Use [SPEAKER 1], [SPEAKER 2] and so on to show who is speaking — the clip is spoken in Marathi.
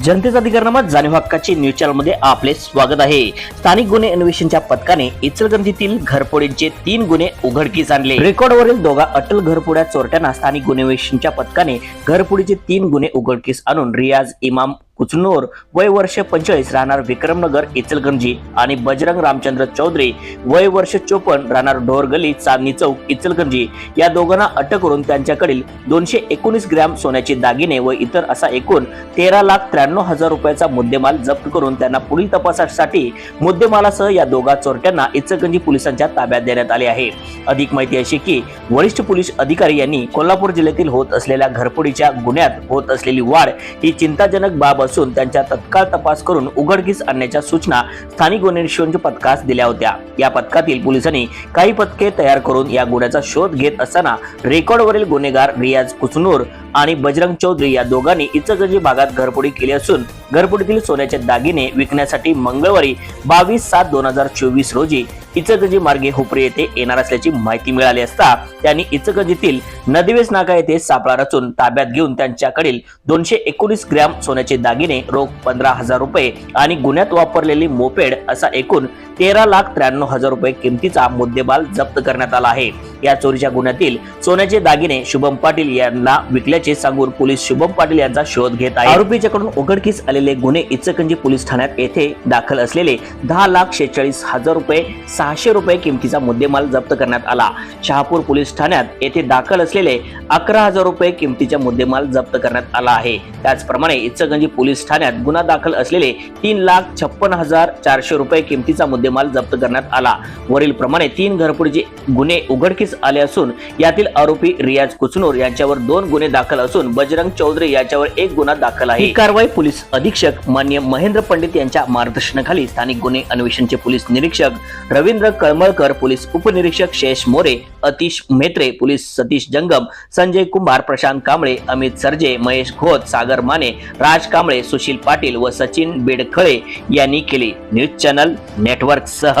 [SPEAKER 1] जनतेचा अधिकारनामा जाणीव हक्काचे न्यूज चॅनलमध्ये आपले स्वागत आहे. स्थानिक गुन्हे अन्वेषणच्या पथकाने इचलगंजीतील घरफोडींचे तीन गुन्हे उघडकीस आणले. रेकॉर्डवरील दोघा अटल घरफोड्या चोरट्यांना स्थानिक गुन्हे अन्वेषणच्या पथकाने घरफोडीचे तीन गुन्हे उघडकीस आणून रियाज इमाम कुचनोर वय वर्ष पंचेचाळीस राहणार विक्रमनगर इचलगंजी आणि बजरंग रामचंद्र चौधरी वय वर्ष चोपन्न राहणार ढोरगली चांदणी चौक इचलगंजी या दोघांना अटक करून त्यांच्याकडील दोनशे एकोणीस ग्रॅम सोन्याचे दागिने व इतर असा एकूण तेरा लाख त्र्याण्णव हजार रुपयाचा मुद्देमाल जप्त करून त्यांना पुढील तपासासाठी मुद्देमालासह या दोघा चोरट्यांना इचलगंजी पोलिसांच्या ताब्यात देण्यात आले आहे. अधिक माहिती अशी की वरिष्ठ पोलीस अधिकारी यांनी कोल्हापूर जिल्ह्यातील होत असलेल्या घरफोडीच्या गुन्ह्यात होत असलेली वाढ ही चिंताजनक बाब असून त्यांच्या तत्काळ तपास करून उघडकीस आणण्याच्या सूचना स्थानिक गुन्हे पथकास दिल्या होत्या. या पथकातील पोलिसांनी काही पथके तयार करून या गुन्ह्याचा शोध घेत असताना रेकॉर्डवरील गुन्हेगार रियाज कुसनूर आणि बजरंग चौधरी या दोघांनी इचलकरंजी भागात घरफोडी केली असून घरपुटीतील सोन्याचे दागिने विकण्यासाठी मंगळवारी बावीस सात दोन हजार चोवीस रोजी इचकजी मार्गे हुपरी येथे येणार असल्याची माहिती मिळाली असता त्यांनी इचकजीतील नदीवेस नाका येथे सापळा रचून ताब्यात घेऊन त्यांच्याकडील दोनशे एकोणीस ग्रॅम सोन्याचे दागिने रोख पंधरा हजार रुपये आणि गुन्ह्यात वापरलेली मोपेड असा एकूण तेरा लाख त्र्याण्णव हजार रुपये किमतीचा मुद्देमाल जप्त करण्यात आला आहे. या चोरीच्या गुन्ह्यातील सोन्याचे दागिने शुभम पाटील यांना विकल्याचे सांगून पोलीस शुभम पाटील यांचा शोध घेत आहे आरोपीच्याकडून उघडकीस आलेले गुन्हे इचकंजी पोलीस ठाण्यात येथे दाखल असलेले दहा लाख शेहेचाळीस हजार रुपये सहाशे रुपये किमतीचा मुद्देमाल जप्त करण्यात आला. शहापूर पोलीस ठाण्यात येथे दाखल असलेले अकरा हजार रुपये किमतीचा मुद्देमाल जप्त करण्यात आला आहे. त्याचप्रमाणे इचकंजी पोलीस ठाण्यात गुन्हा दाखल असलेले तीन लाख छप्पन हजार चारशे रुपये किमतीचा मुद्देमाल जप्त करण्यात आला. वरील प्रमाणे तीन घरफोडीचे गुन्हे उघडकीस आले असून यातील आरोपी रियाज कुचनूर यांच्यावर दोन गुन्हे दाखल असून बजरंग चौधरी याच्यावर एक गुन्हा दाखल आहे. ही कारवाई पोलीस अधीक्षक मान्य महेंद्र पंडित यांच्या मार्गदर्शनाखाली स्थानिक गुन्हे अन्वेषणचे पोलीस निरीक्षक रवींद्र कळमळकर पोलीस उपनिरीक्षक शेष मोरे अतिश मेत्रे पोलीस सतीश जंगम संजय कुंभार प्रशांत कांबळे अमित सरजे महेश घोत सागर माने राज कांबळे सुशील पाटील व सचिन बेडखळे यांनी केली न्यूज चॅनल नेटवर्क सह